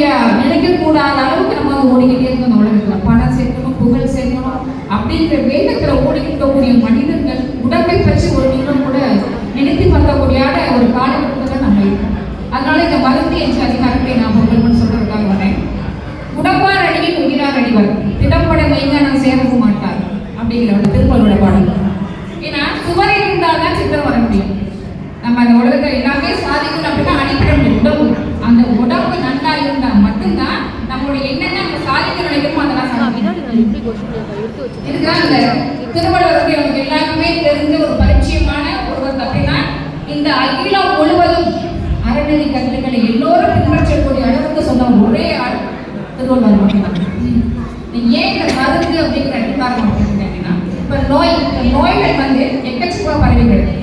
நம்மளுடைய நினைக்கக்கூடாத அளவுக்கு நம்ம வந்து ஓடிக்கிட்டே இருந்தோம் இந்த உலகத்தில். பணம் சேர்க்கணும் புகழ் சேர்க்கணும் அப்படின்ற வேகத்தில் ஓடிக்கிட்டக்கூடிய மனிதர்கள் உடம்பை பற்றி ஒரு நிமிடம் கூட நினைத்து பார்க்கக்கூடிய ஒரு காலகட்டத்தில் நம்ம இருக்கோம். அதனால இந்த மருந்து என்ற அதிகாரத்தை நான் பொங்கல்னு சொல்றதுக்காக வரேன் உடம்பார் அடியில் உயிரார் அடிவர். தான் அந்த திருமலை வந்து எனக்கு எல்லாருக்குமே தெரிஞ்ச ஒரு பரிச்சயமான ஒருவர் அப்படின்னா இந்த அகிலம் முழுவதும் அறநெறி கல்விகளை எல்லோரும் பின்பற்றக்கூடிய அளவுக்கு சொன்ன ஒரே ஆள் திருவள்ளுவர் மட்டும்தான். ஏன் இந்த மருந்து அப்படிங்கிற அடிப்பாக அப்படின்னா இப்போ நோய் நோய்கள் வந்து எக்கச்சக்கமாக பரவிக்கிறது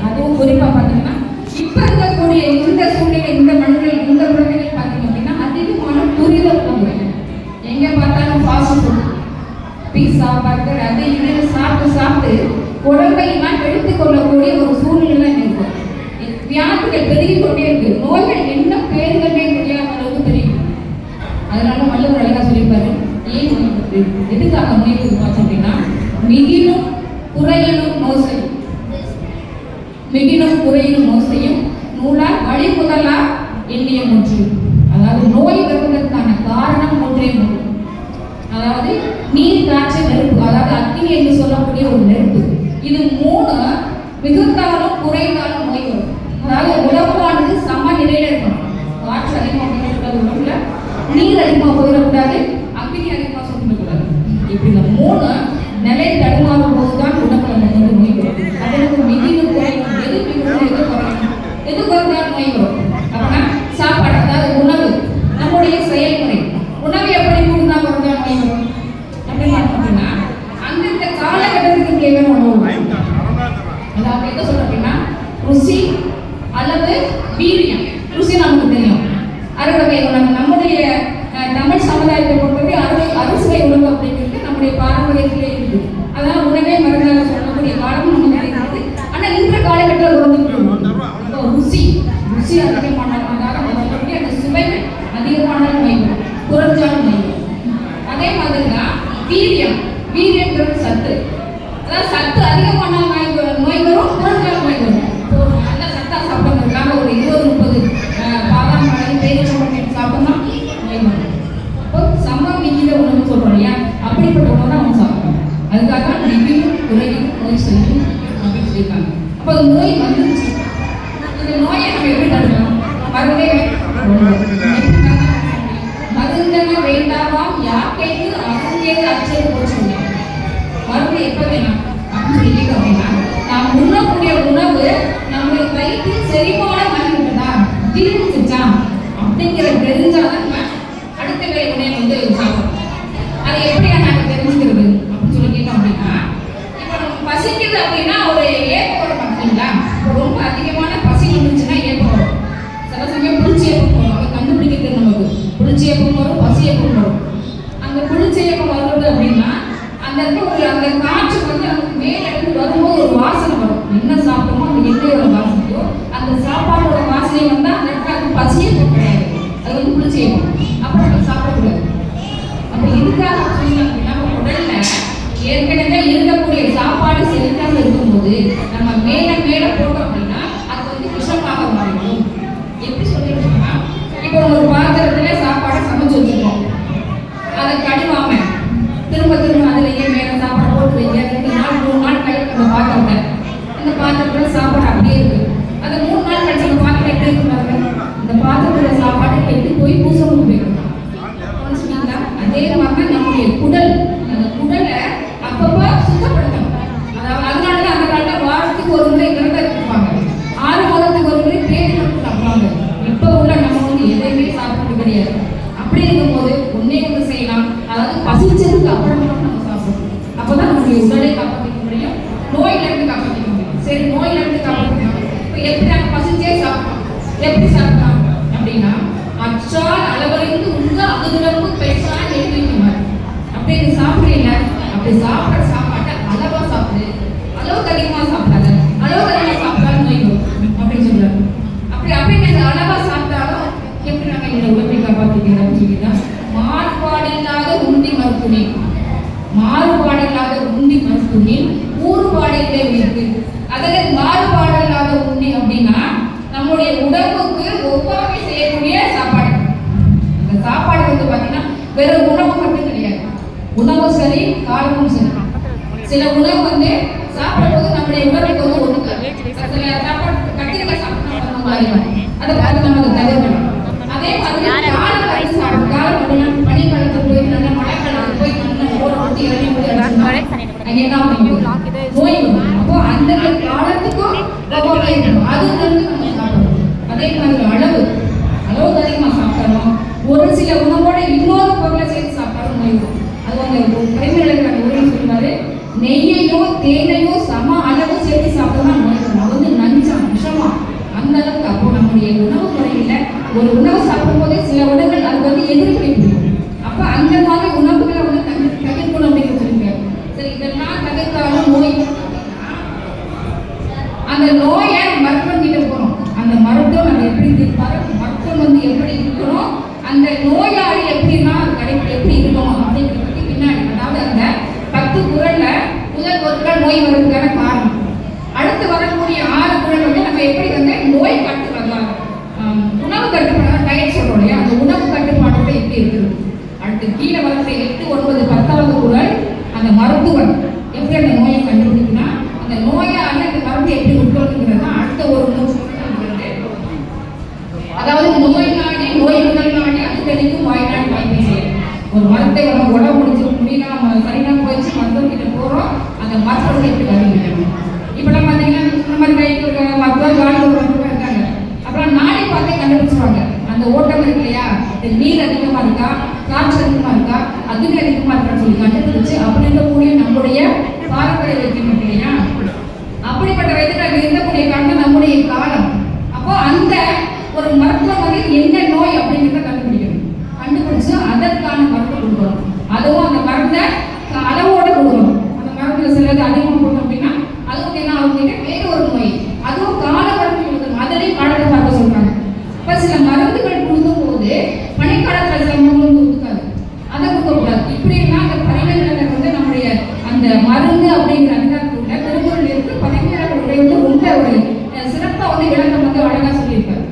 மூணு நிலை தடுமாறும் போது தான் உடம்புல வந்து நோய் வரும் அதற்கு மிதிவு குறையும் எது மிகவும் எது குறையும் எது குறைந்தால் நோய் வரும் அப்படின்னா சாப்பாடு அதாவது உணவு. நம்முடைய செயல் உலகின் நோய் சொல்லி அப்படின்னு சொல்லியிருக்காங்க அப்போ அந்த நோய் வந்துருச்சு. இந்த நோயை நம்ம எப்படி தடுக்கலாம்? மருந்தே மருந்தன வேண்டாமாம் யாக்கைக்கு அகங்கே அச்சது போச்சு மருந்து எப்போ வேணாம்? அப்படின்னு சொல்லிட்டு அப்படின்னா நாம் உண்ணக்கூடிய உணவு நம்முடைய வயிற்றில் செரிமான மருந்து தீர்ந்துச்சா அப்படிங்கிற தெரிஞ்சாதான் அளவுக்கு அதிகமாக சாப்பிட்டாங்க அளவுக்கு அதிகமாக சாப்பிட்டாலும் அப்படின்னு சொல்றாங்க. அப்படி அப்படி அளவா சாப்பிட்டாலும் எப்படி நாங்கள் எங்களை உடம்பை காப்பாற்றிக்கிறோம் அப்படின்னு சொல்லிட்டா மாறுபாடு இல்லாத உண்டி மருத்துவ மாறுபாடு இல்லாத உண்டி மருத்துவ ஊறுபாடையிலே இருக்கு அதில் மாறுபாடு இல்லாத உண்டி அப்படின்னா நம்முடைய உடம்புக்கு ஒவ்வாமை செய்யக்கூடிய சாப்பாடு. அந்த சாப்பாடு வந்து பார்த்தீங்கன்னா வெறும் உணவு மட்டும் கிடையாது. உணவு சரி காலமும் சரி. சில உணவு வந்து அதை பார்த்து நம்ம அதை மாதிரி காலம் வந்து சாப்பிடும் காலம் பனிக்காலத்தில் போய் நல்லா மழை காலத்தில் போய் நல்லா ஓட ஊற்றி இறங்கி அங்கே ஆகும்? நோய் வரும் அப்போ அந்த காலத்துக்கும் அது வந்து நம்ம சாப்பிடணும் அதே மாதிரி அளவு. அளவு அதிகமாக சாப்பிடணும் ஒரு சில உணவோட இன்னொரு பொருளை சேர்த்து சாப்பிட்டாலும் நோய் வரும் அது அந்த கைவினைகளுக்கான உரையில் சொல்லுவாரு நெய்யையோ தேனையோ சம அளவு சேர்த்து சாப்பிட்டோம்னா நோய் வரும் அது வந்து நஞ்சா விஷமா அந்த அளவுக்கு அப்போ நம்முடைய உணவு முறையில ஒரு உணவு சாப்பிடும் போதே சில உணவுகள் அது வந்து எதிர்ப்பு அப்ப அந்த மாதிரி உணவுகளை வந்து தவிர- தவிர்க்கணும் அப்படின்னு சொல்லியிருக்காரு சரி இதெல்லாம் தவிர்த்தாலும் நோய் வரும் அப்படின்னா, அந்த நோயை மருத்துவம் கிட்ட போகணும் அந்த மருத்துவம் அதை எப்படி தீர்ப்பாரு மருத்துவம் வந்து எப்படி இருக்கணும் அந்த நோயாளி எப்படிலாம் கடை எப்படி இருக்கணும் அப்படிங்கிறத பத்தி பின்னாடி அதாவது அந்த பத்து குரல்ல முதல் ஒரு குரல் நோய் வருவதற்கான காரணம் அடுத்து வரக்கூடிய ஆறு குரல் வந்து நம்ம எப்படி வந்து நோய் கட்டுப்பாடு உணவு கட்டுப்பாடு டயட் சொல்றோம் இல்லையா அந்த உணவு கட்டுப்பாட்டோட எப்படி இருக்குது அதுக்கு கீழே வரக்கூடிய எட்டு ஒன்பது பத்தாவது குரல் அந்த மருத்துவன் எப்படி அந்த நோயை கண்டுபிடிக்கணும் அந்த நோயாளி அந்த மருந்து எப்படி உட்கொள்ளுங்கிறது தான் அடுத்த ஒரு மூச்சு அதாவது நோய் நாடி நோய் முதல் நாடி அது வாய் வாய்நாடி வாய்ப்பு ஒரு மரத்தை நம்ம உடம்பு முடிச்சு முடியல நம்ம சரினா போயிடுச்சு மருத்துவர்கிட்ட போகிறோம் அந்த மருத்துவத்தை எப்படி இப்போ நம்ம பார்த்தீங்கன்னா இந்த மாதிரி கைக்கு ஒரு மருத்துவர் காலில் இருக்காங்க. அப்புறம் நாடி பார்த்து கண்டுபிடிச்சிருவாங்க. அந்த ஓட்டம் இருக்கு இல்லையா? இது நீர் அதிகமாக இருக்கா? காற்று அதிகமாக இருக்கா அக்னி அதிகமாக இருக்கான்னு சொல்லி கண்டுபிடிச்சு அப்படி இருக்கக்கூடிய நம்முடைய பாரம்பரிய வைத்தியம் இல்லையா? அப்படிப்பட்ட வைத்தியர்கள் இருக்கக்கூடிய காரணம் நம்முடைய காலம். அப்போ அந்த ஒரு மருத்துவம் வந்து என்ன நோய் அப்படிங்கிறத கண்டுபிடிக்கணும் கண்டுபிடிச்சு அதற்கான மருந்து கொடுக்கணும் அதுவும் அந்த மருந்தை அளவோட கொடுக்கணும் அந்த மருந்துல சிலது அதிகமாக போட்டோம் அப்படின்னா அதுவும் என்ன ஆகும் வேற ஒரு நோய் அதுவும் கால மருந்து கொடுக்கணும் அதிலையும் காலத்தை பார்க்க சொல்றாங்க இப்ப சில மருந்துகள் கொடுக்கும் போது பனிக்காலத்துல சில மருந்து கொடுக்காது அதை கொடுக்கக்கூடாது இப்படி எல்லாம் அந்த பரிணங்களை வந்து நம்முடைய அந்த மருந்து அப்படிங்கிற அதிகாரத்துள்ள திருக்குறள் இருக்கு பதினேழாவது வந்து ரொம்ப ஒரு அஹ், சிறப்பா வந்து விளக்கம் வந்து அழகா சொல்லியிருப்பாரு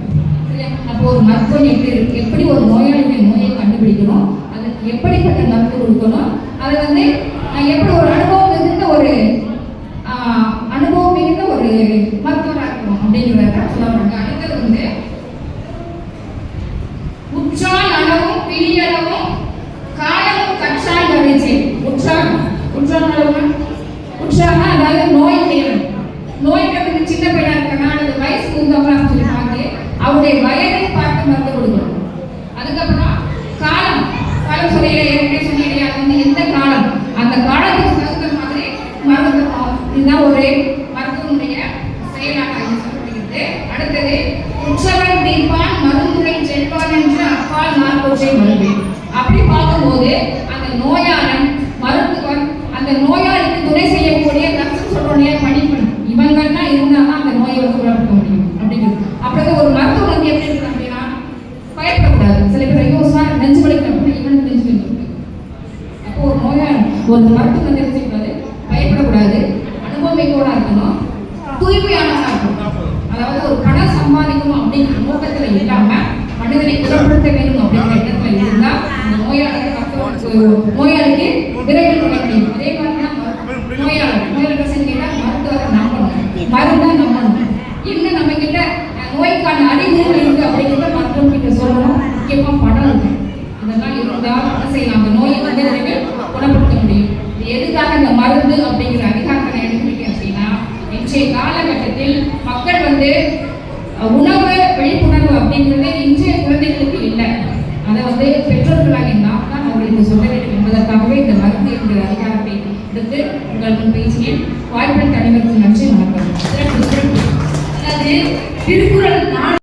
சரியா? அப்போ ஒரு மருத்துவம் எப்படி இருக்கு எப்படி ஒரு நோயாளியுடைய நோயை கண்டுபிடிக்கணும் அதுக்கு எப்படிப்பட்ட மருந்து கொடுக்கணும் அது வந்து அஹ், எப்படி ஒரு அனுபவம் மிகுந்த ஒரு ஆஹ், அனுபவம் மிகுந்த ஒரு மருத்துவராக இருக்கணும் அப்படிங்கிறத சொல்லுவாங்க அடுத்தது வந்து உற்றால் அளவும் பிரியளவும் காலமும் கற்றால் கவனிச்சு உற்றால் உற்றால் அளவுனா உற்றால்னா அதாவது நோய் தேவை நோய்க்கு சின்ன பையனா இருக்கானா அல்லது வயசு முந்தவங்களா சொல்லி பார்த்து அவருடைய வயதை பார்த்து மருந்து கொடுக்கணும் அதுக்கப்புறம் காலம் காலம் சொல்லியில ஏற்கனவே சொன்னீங்க அது வந்து எந்த காலம் அந்த காலத்துக்கு தகுந்த மாதிரி மருந்து தரணும். இதுதான் ஒரு மருத்துவனுடைய செயலாக இது சொல்லப்படுகிறது அடுத்தது உற்சவன் தீர்ப்பான் மருந்துரை செல்வான் என்று நாற்பொற்றை மருந்து அப்படி பார்க்கும்போது அந்த நோயாளன் மருத்துவன் அந்த நோயாளிக்கு துணை செய்யக்கூடிய நர்ஸ் சொல்றோடைய பணிப்பெண். இவங்கெல்லாம் இருந்தாதான் அந்த நோயை வந்து குணப்படுத்த முடியும் அப்படிங்கிறது. அப்படிதான் ஒரு மருத்துவம் வந்து எப்படி இருக்கு அப்படின்னா பயப்படக்கூடாது. சில பேர் ஐயோ சார் நெஞ்சு வலிக்கிறேன் அப்படின்னா இவனுக்கு நெஞ்சு வலிக்கிறது அப்போ ஒரு நோயாளி ஒரு மருத்துவம் வந்து என்ன செய்யக்கூடாது பயப்படக்கூடாது அனுபவமிக்கோட இருக்கணும். தூய்மையானவனா இருக்கணும். அதாவது ஒரு பணம் சம்பாதிக்கணும் அப்படிங்கிற நோக்கத்துல இல்லாம மனிதனை குணப்படுத்த வேண்டும் அப்படிங்கிற எண்ணத்துல இருந்தா அந்த நோயாளிக்கு விரைவில் கொள்ள முடியும் அதே மாதிரி நோயாளர் நோயாளர் பிரச்சனை கேட்டா மருத்துவரை நம்பணும். மருந்தா நம்பணும். இன்னும் நம்ம கிட்ட நோய்க்கான அறிகுறிகள் இருக்கு அப்படிங்கிறத மருத்துவம் கிட்ட சொல்லணும். முக்கியமா பணம் இருக்கு இதெல்லாம் இருந்தா என்ன செய்யலாம்? அந்த நோயை வந்து விரைவில் குணப்படுத்த முடியும். எதுக்காக இந்த மருந்து அப்படிங்கிற அதிகாரத்தை எடுத்துக்கிட்டேன் அப்படின்னா இன்றைய காலகட்டத்தில் மக்கள் வந்து உணவு விழிப்புணர்வு அப்படிங்கிறதே இன்றைய வந்து பெற்றோர்களாகிய நாம் தான் அவர்களுக்கு சொல்ல வேண்டும் என்பதற்காகவே இந்த மருந்து என்கிற அதிகாரத்தை எடுத்து உங்கள் முன் பேசினேன். வாய்ப்பளித்த அனைவருக்கும் நன்றி வணக்கம். சிறப்பு சிறப்பு. அதாவது திருக்குறள் நாள்